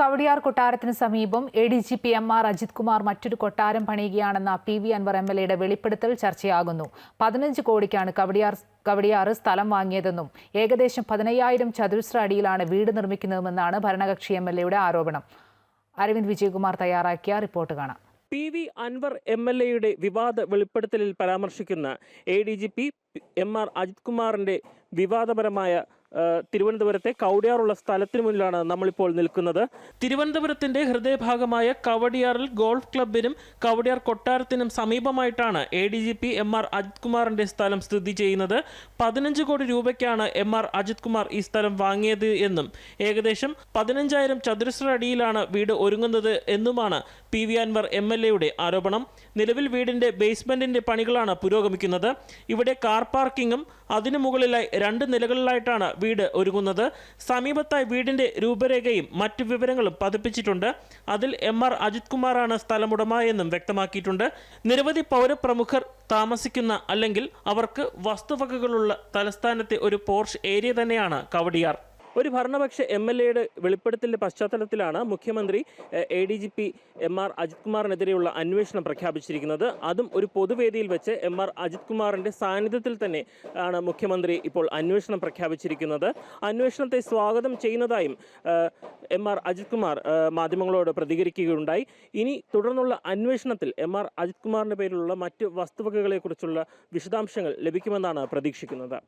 കവടിയാർ കൊട്ടാരത്തിന് സമീപം A D G P M R Ajith Kumar മറ്റൊരു കൊട്ടാരം പണിയുകയാണെന്ന P V Anvar M L എയുടെ വെളിപ്പെടുത്തൽ ചർച്ചയാകുന്നു. പതിനഞ്ച് കോടിക്കാണ് കവടിയാർ കവടിയാർ സ്ഥലം വാങ്ങിയതെന്നും ഏകദേശം പതിനയ്യായിരം ചതുരശ്ര അടിയിലാണ് വീട് നിർമ്മിക്കുന്നതെന്നാണ് ഭരണകക്ഷി എം എൽ എയുടെ ആരോപണം. അരവിന്ദ് വിജയകുമാർ തയ്യാറാക്കിയ റിപ്പോർട്ട് കാണാം. P V Anvar M L എയുടെ വിവാദ വെളിപ്പെടുത്തലിൽ പരാമർശിക്കുന്ന A D G P M R Ajith കുമാറിന്റെ വിവാദപരമായ തിരുവനന്തപുരത്തെ കവടിയാറുള്ള സ്ഥലത്തിന് മുന്നിലാണ് നമ്മളിപ്പോൾ നിൽക്കുന്നത്. തിരുവനന്തപുരത്തിന്റെ ഹൃദയഭാഗമായ കവടിയാറിൽ ഗോൾഫ് ക്ലബിനും കവടിയാർ കൊട്ടാരത്തിനും സമീപമായിട്ടാണ് A D G P M R Ajith കുമാറിന്റെ സ്ഥലം സ്ഥിതി ചെയ്യുന്നത്. പതിനഞ്ച് കോടി രൂപയ്ക്കാണ് എം ആർ അജിത് കുമാർ ഈ സ്ഥലം വാങ്ങിയത് എന്നും ഏകദേശം പതിനഞ്ചായിരം ചതുരശ്ര അടിയിലാണ് വീട് ഒരുങ്ങുന്നത് എന്നുമാണ് P V Anvar M L എയുടെ ആരോപണം. നിലവിൽ വീടിന്റെ ബേസ്മെന്റിന്റെ പണികളാണ് പുരോഗമിക്കുന്നത്. ഇവിടെ കാർ പാർക്കിങ്ങും അതിനു മുകളിലായി രണ്ട് നിലകളിലായിട്ടാണ് വീട് ഒരുങ്ങുന്നത്. സമീപത്തായി വീടിന്റെ രൂപരേഖയും മറ്റു വിവരങ്ങളും പതിപ്പിച്ചിട്ടുണ്ട്. അതിൽ എം ആർ അജിത് കുമാറാണ് സ്ഥലമുടമ എന്നും വ്യക്തമാക്കിയിട്ടുണ്ട്. നിരവധി പൗരപ്രമുഖർ താമസിക്കുന്ന അല്ലെങ്കിൽ അവർക്ക് വസ്തുവകകളുള്ള തലസ്ഥാനത്തെ ഒരു പോർഷ് ഏരിയ തന്നെയാണ് കവടിയാർ. ഒരു ഭരണപക്ഷ എം എൽ എയുടെ വെളിപ്പെടുത്തലിന്റെ പശ്ചാത്തലത്തിലാണ് മുഖ്യമന്ത്രി A D G P M R Ajith കുമാറിനെതിരെയുള്ള അന്വേഷണം പ്രഖ്യാപിച്ചിരിക്കുന്നത്. അതും ഒരു പൊതുവേദിയിൽ വെച്ച് എം ആർ അജിത് കുമാറിന്റെ സാന്നിധ്യത്തിൽ തന്നെ ആണ് മുഖ്യമന്ത്രി ഇപ്പോൾ അന്വേഷണം പ്രഖ്യാപിച്ചിരിക്കുന്നത്. അന്വേഷണത്തെ സ്വാഗതം ചെയ്യുന്നതായും എം ആർ അജിത് കുമാർ മാധ്യമങ്ങളോട് പ്രതികരിക്കുകയുണ്ടായി. ഇനി തുടർന്നുള്ള അന്വേഷണത്തിൽ എം ആർ അജിത് കുമാറിന്റെ പേരിലുള്ള മറ്റ് വസ്തുവകകളെക്കുറിച്ചുള്ള വിശദാംശങ്ങൾ ലഭിക്കുമെന്നാണ് പ്രതീക്ഷിക്കുന്നത്.